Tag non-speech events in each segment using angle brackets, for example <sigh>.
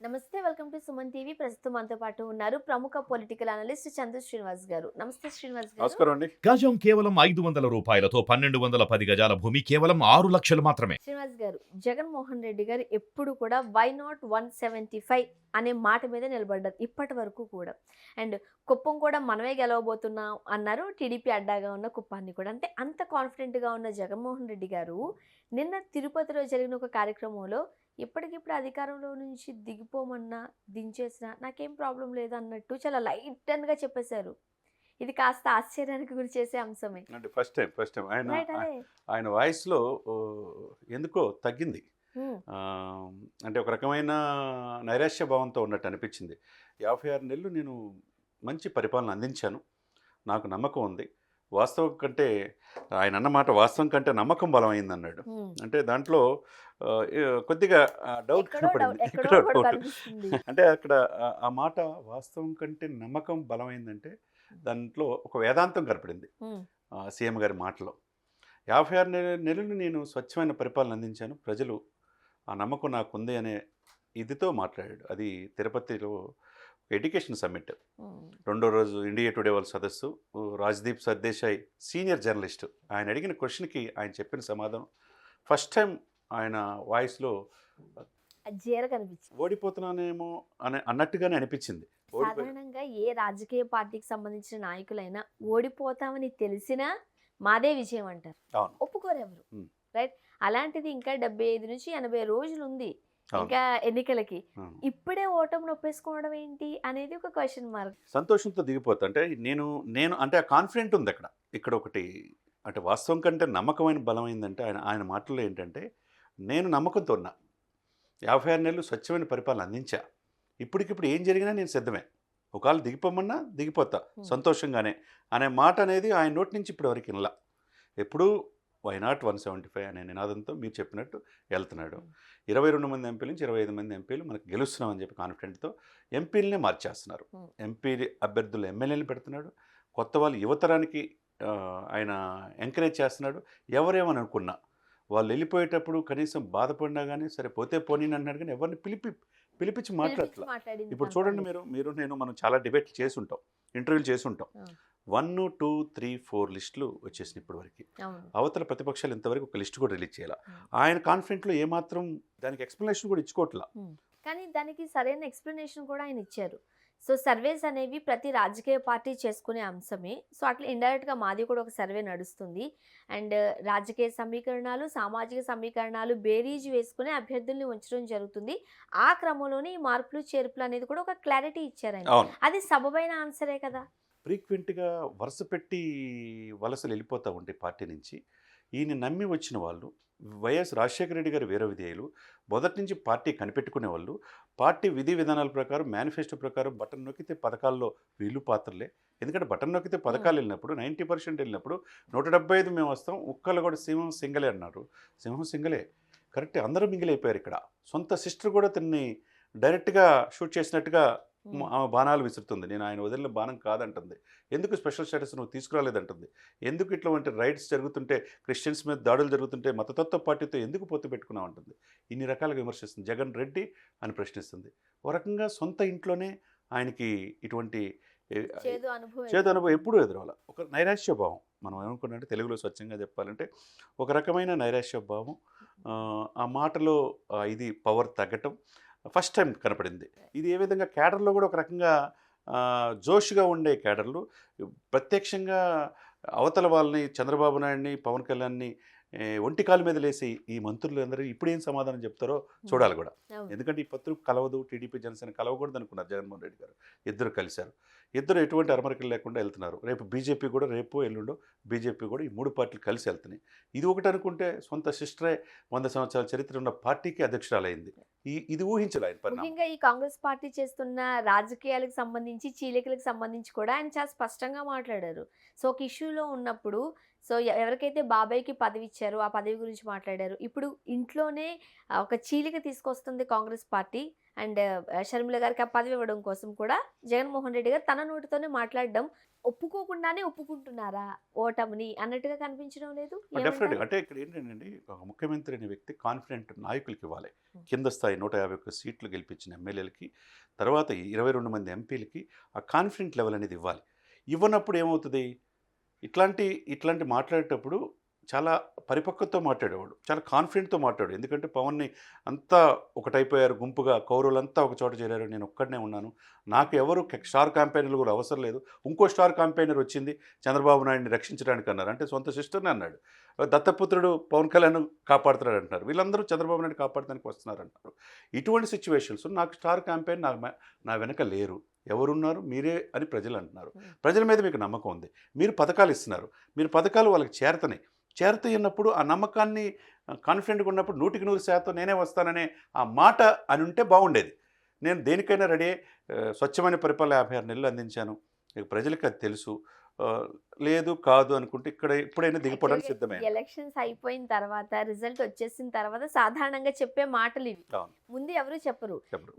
నమస్తే welcome to Suman TV. ప్రస్తుతం మనతో పాటు ఉన్నారు ప్రముఖ పొలిటికల్ అనలిస్ట్ చంద్ర శ్రీనివాస్ గారు. నమస్తే శ్రీనివాస్ గారు. నమస్కారం అండి. గజం కేవలం ఐదు వందల రూపాయలతో పన్నెండు వందల పది గజాల భూమి కేవలం ఆరు లక్షలు మాత్రమే. శ్రీనివాస్ గారు జగన్మోహన్ రెడ్డి గారు ఎప్పుడు కూడా why not one seventy five అనే మాట మీద నిలబడ్డారు. ఇప్పటి వరకు కూడా. అండ్ కుప్పం కూడా మనమే గెలవబోతున్నాం అన్నారు. టీడీపీ అడ్డాగా ఉన్న కుప్పాన్ని కూడా. అంటే అంత కాన్ఫిడెంట్గా ఉన్న జగన్మోహన్ రెడ్డి గారు నిన్న తిరుపతిలో జరిగిన ఒక కార్యక్రమంలో ఇప్పటికిప్పుడు అధికారంలో నుంచి దిగిపోమన్నా దించేసినా నాకేం ప్రాబ్లం లేదు అన్నట్టు చాలా లైట్గా చెప్పేశారు. ఇది కాస్త ఆశ్చర్యానికి గురి చేసే అంశమే. అంటే ఫస్ట్ టైం ఫస్ట్ టైం. ఆయన ఆయన వాయిస్లో ఎందుకో తగ్గింది. అంటే ఒక రకమైన నైరాశ్య భావంతో ఉన్నట్టు అనిపించింది. యాభై ఆరు నెలలు నేను మంచి పరిపాలన అందించాను. నాకు నమ్మకం ఉంది. వాస్తవం కంటే ఆయన అన్నమాట వాస్తవం కంటే నమ్మకం బలమైంది అన్నాడు. అంటే దాంట్లో కొద్దిగా డౌట్ డౌట్ కనపడింది ఎక్కడో. కనిపిస్తుంది. <laughs> అంటే అక్కడ ఆ- మాట వాస్తవం కంటే నమ్మకం బలమైందంటే దాంట్లో ఒక వేదాంతం కనపడింది. సీఎం గారి మాటలో. యాభై ఆరు నెల నెలలు నేను స్వచ్ఛమైన పరిపాలన అందించాను. ప్రజలు ఆ నమ్మకం నాకు ఉంది అనే ఇదితో మాట్లాడాడు. అది తిరుపతిలో ఎడ్యుకేషన్ సమ్మిట్. రెండో రోజు ఇండియా టుడే వాళ్ళ సదస్సు. Rajdeep Sardesai senior journalist. ఆయన అడిగిన క్వశ్చన్కి ఆయన చెప్పిన సమాధానం. ఫస్ట్ టైం ఆయన వాయిస్లో ఓడిపోతున్నానేమో అని అన్నట్టుగానే అనిపించింది. సాధారణంగా ఏ రాజకీయ పార్టీకి సంబంధించిన నాయకులైనా ఓడిపోతామని తెలిసినా మాదే విజయం అంటారు. ఒప్పుకోరు ఎవరు. రైట్? అలాంటిది ఇంకా డెబ్బై ఐదు నుంచి ఎనభై రోజులు ఉంది. ఇంకా ఎన్నికలకి. ఇప్పుడే ఓటమి నొప్పేసుకోవడం ఏంటి అనేది ఒక క్వశ్చన్ మార్క్. సంతోషంతో దిగిపోతా. అంటే నేను నేను అంటే ఆ కాన్ఫిడెంట్ ఉంది అక్కడ. ఇక్కడ ఒకటి అంటే వాస్తవం కంటే నమ్మకమైన బలమైందంటే ఆయన ఆయన మాటల్లో ఏంటంటే నేను నమ్మకంతో ఉన్నా. యాభై ఆరు నెలలు స్వచ్ఛమైన పరిపాలన అందించా. ఇప్పటికిప్పుడు ఏం జరిగినా నేను సిద్ధమే. ఒకవేళ దిగిపోమన్నా దిగిపోతా సంతోషంగానే అనే మాట అనేది ఆయన నోటి నుంచి ఇప్పటి వరకు వినలా. ఎప్పుడూ why not one seventy five అనే నినాదంతో మీరు చెప్పినట్టు వెళ్తున్నాడు. ఇరవై రెండు మంది ఎంపీల నుంచి ఇరవై ఐదు మంది ఎంపీలు మనకు గెలుస్తున్నామని చెప్పి కాన్ఫిడెంట్తో ఎంపీలనే మార్చేస్తున్నారు. ఎంపీ అభ్యర్థులు ఎమ్మెల్యేలు పెడుతున్నాడు. కొత్త వాళ్ళు యువతరానికి ఆయన ఎంకరేజ్ చేస్తున్నాడు. ఎవరేమని అనుకున్నా వాళ్ళు వెళ్ళిపోయేటప్పుడు కనీసం బాధపడినా కానీ సరే పోతే పోనీ అన్నాడు కానీ ఎవరిని పిలిపి పిలిపించి మాట్లాడట్లా. మాట్లాడింది ఇప్పుడు చూడండి మీరు మీరు నేను మనం చాలా డిబేట్లు చేసి ఉంటాం ఇంటర్వ్యూలు చేసి ఉంటాం. వన్ టూ త్రీ ఫోర్ లిస్టులు వచ్చేసినాయి ఇప్పటి వరకు అవును. అవతల ప్రతిపక్షాలు ఇంతవరకు ఒక లిస్ట్ కూడా రిలీజ్ చేయాలి. ఆయన కాన్ఫిడెంట్లో ఏమాత్రం దానికి ఎక్స్ప్లెనేషన్ కూడా ఇచ్చుకోవట్లా. కానీ దానికి సరైన ఎక్స్ప్లెనేషన్ కూడా ఆయన ఇచ్చారు. సో సర్వేస్ అనేవి ప్రతి రాజకీయ పార్టీ చేసుకునే అంశమే. సో అట్లా ఇండైరెక్ట్గా మాది కూడా ఒక సర్వే నడుస్తుంది. అండ్ రాజకీయ సమీకరణాలు సామాజిక సమీకరణాలు బేరీజ్ వేసుకునే అభ్యర్థుల్ని ఉంచడం జరుగుతుంది. ఆ క్రమంలోనే ఈ మార్పులు చేర్పులు అనేది కూడా ఒక క్లారిటీ ఇచ్చారు అది సబబైన ఆన్సరే కదా. ఫ్రీక్వెంట్గా వరుస పెట్టి వలసలు వెళ్ళిపోతూ ఉంటాయి పార్టీ నుంచి ఈయన నమ్మి వచ్చిన వాళ్ళు వైఎస్ రాజశేఖర రెడ్డి గారి వీర విధేయులు మొదటి నుంచి పార్టీ కనిపెట్టుకునే వాళ్ళు పార్టీ విధి విధానాల ప్రకారం మేనిఫెస్టో ప్రకారం బటన్ నొక్కితే పథకాల్లో వీళ్ళు పాత్రలే. ఎందుకంటే బటన్ నొక్కితే పథకాలు వెళ్ళినప్పుడు నైంటీ పర్సెంట్ వెళ్ళినప్పుడు నూట డెబ్బై ఐదు మేము వస్తాం ఒక్కళ్ళు కూడా సింహం సింగలే అన్నారు. సింహం సింగలే. కరెక్ట్ అందరూ మింగిలైపోయారు ఇక్కడ. సొంత సిస్టర్ కూడా తిన్ని డైరెక్ట్గా షూట్ చేసినట్టుగా. ఆమె బాణాలు విసురుతుంది. నేను ఆయన వదిలిన బాణం కాదంటుంది. ఎందుకు స్పెషల్ స్టేటస్ నువ్వు తీసుకురాలేదంటుంది? ఎందుకు ఇట్లాంటి రైడ్స్ జరుగుతుంటే క్రిస్టియన్స్ మీద దాడులు జరుగుతుంటే మతతత్వ పార్టీతో ఎందుకు పొత్తు పెట్టుకున్నావు అంటుంది ఇన్ని రకాలుగా విమర్శిస్తుంది. జగన్ రెడ్డి అని ప్రశ్నిస్తుంది. ఒక రకంగా సొంత ఇంట్లోనే ఆయనకి ఇటువంటి చేదు అనుభవం ఎప్పుడూ ఎదురవాల ఒక నైరాశ్య భావం మనం ఏమనుకున్నట్టే తెలుగులో స్వచ్ఛంగా చెప్పాలంటే ఒక రకమైన నైరాశ్య భావం ఆ, మాటలో ఇది పవర్ తగ్గటం. ఫస్ట్ టైం కనపడింది. ఇది ఏ విధంగా క్యాడర్లో కూడా ఒక రకంగా జోష్గా ఉండే క్యాడర్లు. ప్రత్యక్షంగా అవతల వాళ్ళని చంద్రబాబు నాయుడిని పవన్ కళ్యాణ్ని ఒంటి కాలు మీద లేసి ఈ మంత్రులు అందరూ ఇప్పుడు ఏం సమాధానం చెప్తారో చూడాలి కూడా. ఎందుకంటే ఈ పత్రు కలవదు టీడీపీ జనసేన కలవకూడదు అనుకున్నారు జగన్మోహన్ రెడ్డి గారు. ఇద్దరు కలిశారు. ఇద్దరు ఎటువంటి అరమరికలు లేకుండా వెళ్తున్నారు. రేపు బీజేపీ కూడా రేపు ఎల్లుండో బీజేపీ కూడా ఈ మూడు పార్టీలు కలిసి వెళ్తున్నాయి. ఇది ఒకటి అనుకుంటే సొంత సిస్టరే వంద సంవత్సరాల చరిత్ర ఉన్న పార్టీకి అధ్యక్షురాలైంది. ఈ ఇది ఊహించలే ఆయన ముఖ్యంగా ఈ కాంగ్రెస్ పార్టీ చేస్తున్న రాజకీయాలకు సంబంధించి చీలికలకు సంబంధించి కూడా ఆయన చాలా స్పష్టంగా మాట్లాడారు. సో ఒక ఇష్యూలో ఉన్నప్పుడు సో ఎవరికైతే బాబాయ్కి పదవి ఇచ్చారో ఆ పదవి గురించి మాట్లాడారు. ఇప్పుడు ఇంట్లోనే ఒక చీలిక తీసుకొస్తుంది కాంగ్రెస్ పార్టీ అండ్ షర్మిల గారికి ఆ పదవి ఇవ్వడం కోసం కూడా జగన్మోహన్ రెడ్డి గారు తన నోటితోనే మాట్లాడడం ఒప్పుకోకుండానే ఒప్పుకుంటున్నారా ఓటమిని అన్నట్టుగా కనిపించడం లేదు? ఏమంటారు? అంటే ఇక్కడ ఏంటంటే ఒక ముఖ్యమంత్రి అనే వ్యక్తి కాన్ఫిడెంట్ నాయకులకి ఇవ్వాలి. కింద స్థాయి నూట యాభై ఒక్క సీట్లు గెలిపించిన ఎమ్మెల్యేలకి తర్వాత ఇరవై రెండు మంది ఎంపీలకి ఆ కాన్ఫిడెంట్ లెవెల్ అనేది ఇవ్వాలి. ఇవ్వనప్పుడు ఏమవుతుంది? ఇట్లాంటి ఇట్లాంటి మాట్లాడేటప్పుడు చాలా పరిపక్వతతో మాట్లాడేవాడు. చాలా కాన్ఫిడెంట్తో మాట్లాడు. ఎందుకంటే పవన్ని అంతా ఒకటైపోయారు గుంపుగా. కౌరవులంతా ఒక చోట చేరారు. నేను ఒక్కడనే ఉన్నాను. నాకు ఎవరు స్టార్ క్యాంపెయినర్లు కూడా అవసరం లేదు. ఇంకో స్టార్ క్యాంపెయినర్ వచ్చింది. చంద్రబాబు నాయుడిని రక్షించడానికి అన్నారు. అంటే సొంత సిస్టర్ని అన్నాడు. దత్తపుత్రుడు పవన్ కళ్యాణ్ కాపాడుతున్నాడు అంటున్నారు. వీళ్ళందరూ చంద్రబాబు నాయుడు కాపాడడానికి వస్తున్నారు అంటారు ఇటువంటి సిచ్యువేషన్స్ నాకు స్టార్ క్యాంపెయిన్ నా నా వెనక లేరు. ఎవరున్నారు? మీరే అని ప్రజలు అంటున్నారు. ప్రజల మీద మీకు నమ్మకం ఉంది. మీరు పథకాలు ఇస్తున్నారు. మీరు పథకాలు వాళ్ళకి చేరతనాయి చేరతాయి అన్నప్పుడు ఆ నమ్మకాన్ని కాన్ఫిడెంట్గా ఉన్నప్పుడు నూటికి నూరు శాతం నేనే వస్తాననే ఆ మాట అని ఉంటే బాగుండేది. నేను దేనికైనా రెడీ స్వచ్ఛమైన పరిపాలన యాభై ఆరు నెలలు అందించాను. ప్రజలకు అది తెలుసు. లేదు కాదు అనుకుంటే ఇక్కడ ఎప్పుడైనా దిగిపోవడానికి సిద్ధమే. ఎలక్షన్స్ అయిపోయిన తర్వాత రిజల్ట్ వచ్చేసిన తర్వాత సాధారణంగా చెప్పే మాటలు ఇవి. ముందు ఎవరు చెప్పరు.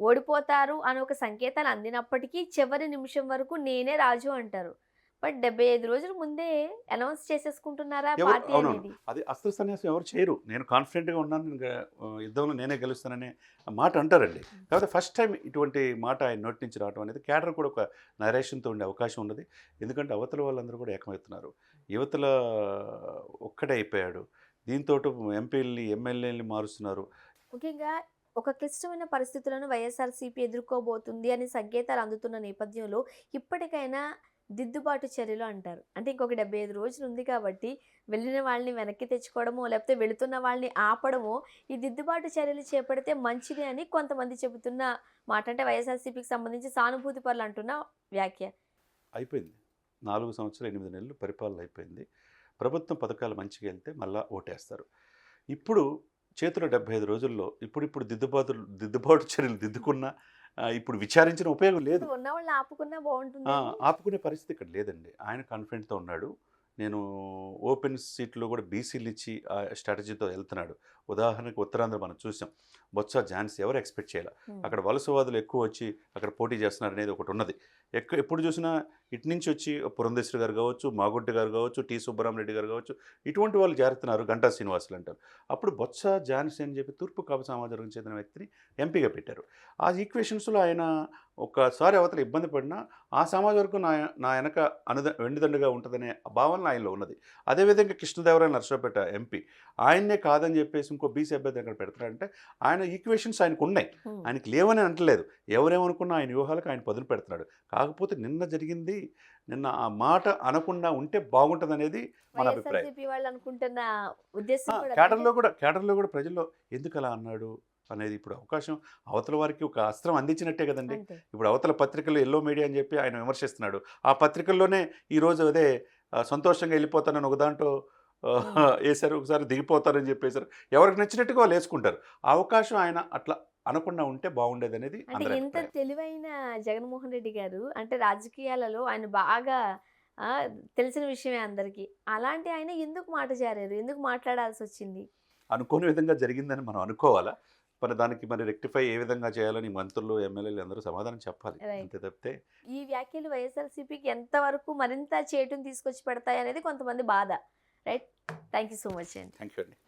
ఓడిపోతారు అని ఒక సంకేతాలు అందినప్పటికీ చివరి నిమిషం వరకు నేనే రాజు అంటారు. బట్ డెబ్బై ఐదు రోజుల ముందే అనౌన్స్ చేసేసుకుంటున్నారా పార్టీ. అనేది? అది అస్త్ర సన్యాసం ఎవరు చేయరు. నేను కాన్ఫిడెంట్గా ఉన్నాను యుద్ధంలో నేనే గెలుస్తాననే మాట అంటారండి. కాకపోతే ఫస్ట్ టైం ఇటువంటి మాట ఆయన నోటి నుంచి రావడం అనేది క్యాడర్ కూడా ఒక నరేషన్తో ఉండే అవకాశం ఉన్నది. ఎందుకంటే అవతల వాళ్ళందరూ కూడా ఏకమవుతున్నారు. యువతల ఒక్కడే అయిపోయాడు. దీంతో ఎంపీలని ఎమ్మెల్యేలని మారుస్తున్నారు. ముఖ్యంగా ఒక క్లిష్టమైన పరిస్థితులను వైఎస్ఆర్సీపీ ఎదుర్కోబోతుంది అనే సంకేతాలు అందుతున్న నేపథ్యంలో ఇప్పటికైనా దిద్దుబాటు చర్యలు అంటారు. అంటే ఇంకొక డెబ్బై ఐదు రోజులు ఉంది కాబట్టి వెళ్ళిన వాళ్ళని వెనక్కి తెచ్చుకోవడమో లేకపోతే వెళుతున్న వాళ్ళని ఆపడమో ఈ దిద్దుబాటు చర్యలు చేపడితే మంచిది అని కొంతమంది చెబుతున్న మాట. అంటే వైఎస్ఆర్సీపీకి సంబంధించి సానుభూతి పనులు అంటున్న వ్యాఖ్య. అయిపోయింది. నాలుగు సంవత్సరాలు ఎనిమిది నెలలు పరిపాలన అయిపోయింది. ప్రభుత్వం పథకాలు మంచిగా వెళ్తే మళ్ళా ఓటేస్తారు. ఇప్పుడు చేతిలో డెబ్బై ఐదు రోజుల్లో ఇప్పుడు ఇప్పుడు దిద్దుబాటు దిద్దుబాటు చర్యలు దిద్దుకున్నా ఇప్పుడు విచారించిన ఉపయోగం లేదు. ఆపుకునే పరిస్థితి ఇక్కడ లేదండి. ఆయన కాన్ఫిడెంట్తో ఉన్నాడు. నేను ఓపెన్ సీట్లో కూడా బీసీలు ఇచ్చి ఆ స్ట్రాటజీతో వెళ్తున్నాడు. ఉదాహరణకు ఉత్తరాంధ్ర మనం చూసాం. బొత్స ఝాన్సీ ఎవరు ఎక్స్పెక్ట్ చేయాలి. అక్కడ వలసవాదులు ఎక్కువ వచ్చి అక్కడ పోటీ చేస్తున్నారు అనేది ఒకటి ఉన్నది. ఎక్క ఎప్పుడు చూసినా ఇటు నుంచి వచ్చి పురంధేశ్వరి గారు కావచ్చు మాగుడ్డి గారు కావచ్చు టి సుబ్బరామరెడ్డి గారు కావచ్చు ఇటువంటి వాళ్ళు చేరుతున్నారు గంటా శ్రీనివాసులు అంటారు. అప్పుడు బొత్స ఝాన్సీ అని చెప్పి తూర్పు కాపు సమాజానికి చెందిన వ్యక్తిని ఎంపీగా పెట్టారు. ఆ ఈక్వేషన్స్లో ఆయన ఒకసారి అవతల ఇబ్బంది పడినా ఆ సమాజ వర్గం నా నా వెనక అనుద వెండిదండుగా ఉంటుందనే భావన ఆయనలో ఉన్నది. అదేవిధంగా కృష్ణదేవరాయ నరసరావుపేట ఎంపీ ఆయన్నే కాదని చెప్పేసి ఇంకో బీసీ అభ్యర్థి అక్కడ పెడతారంటే ఆయన ఈక్వేషన్స్ ఆయనకు ఉన్నాయి. ఆయనకి లేవని అంటలేదు ఎవరేమనుకున్నా ఆయన వ్యూహాలకు ఆయన పదులు పెడుతున్నాడు. కాకపోతే నిన్న జరిగింది నిన్న ఆ మాట అనకుండా ఉంటే బాగుంటుంది అనేది మన అభిప్రాయం. ఉద్దేశం కూడా కేడర్లో కూడా ప్రజల్లో ఎందుకు అలా అన్నాడు అనేది ఇప్పుడు అవకాశం. అవతల వారికి ఒక అస్త్రం అందించినట్టే కదండి. ఇప్పుడు అవతల పత్రికలు ఎల్లో మీడియా అని చెప్పి ఆయన విమర్శిస్తున్నాడు. ఆ పత్రికల్లోనే ఈరోజు అదే సంతోషంగా వెళ్ళిపోతానని ఒక దాంట్లో వేశారు ఒకసారి దిగిపోతారని చెప్పేశారు ఎవరికి నచ్చినట్టుగా వాళ్ళు వేసుకుంటారు. అవకాశం ఆయన అట్లా అనకుండా ఉంటే బాగుండేది అనేది అంటే ఎంత. తెలివైన జగన్మోహన్ రెడ్డి గారు అంటే రాజకీయాలలో ఆయన బాగా తెలిసిన విషయమే అందరికీ. అలాంటి ఆయన ఎందుకు మాట జారారు? ఎందుకు మాట్లాడాల్సి వచ్చింది? అనుకోని విధంగా జరిగిందని మనం అనుకోవాలా? మరి దానికి మరి రెక్టిఫై ఏ విధంగా చేయాలని మంత్రులు ఎమ్మెల్యేలు అందరూ సమాధానం చెప్పాలి. అంతే తప్పితే ఈ వ్యాఖ్యలు వైఎస్ఆర్సీపీకి ఎంతవరకు మరింత చేటును తీసుకొచ్చి పెడతాయి అనేది కొంతమంది బాధ. Right thank you so much అండి థ్యాంక్ యూ అండి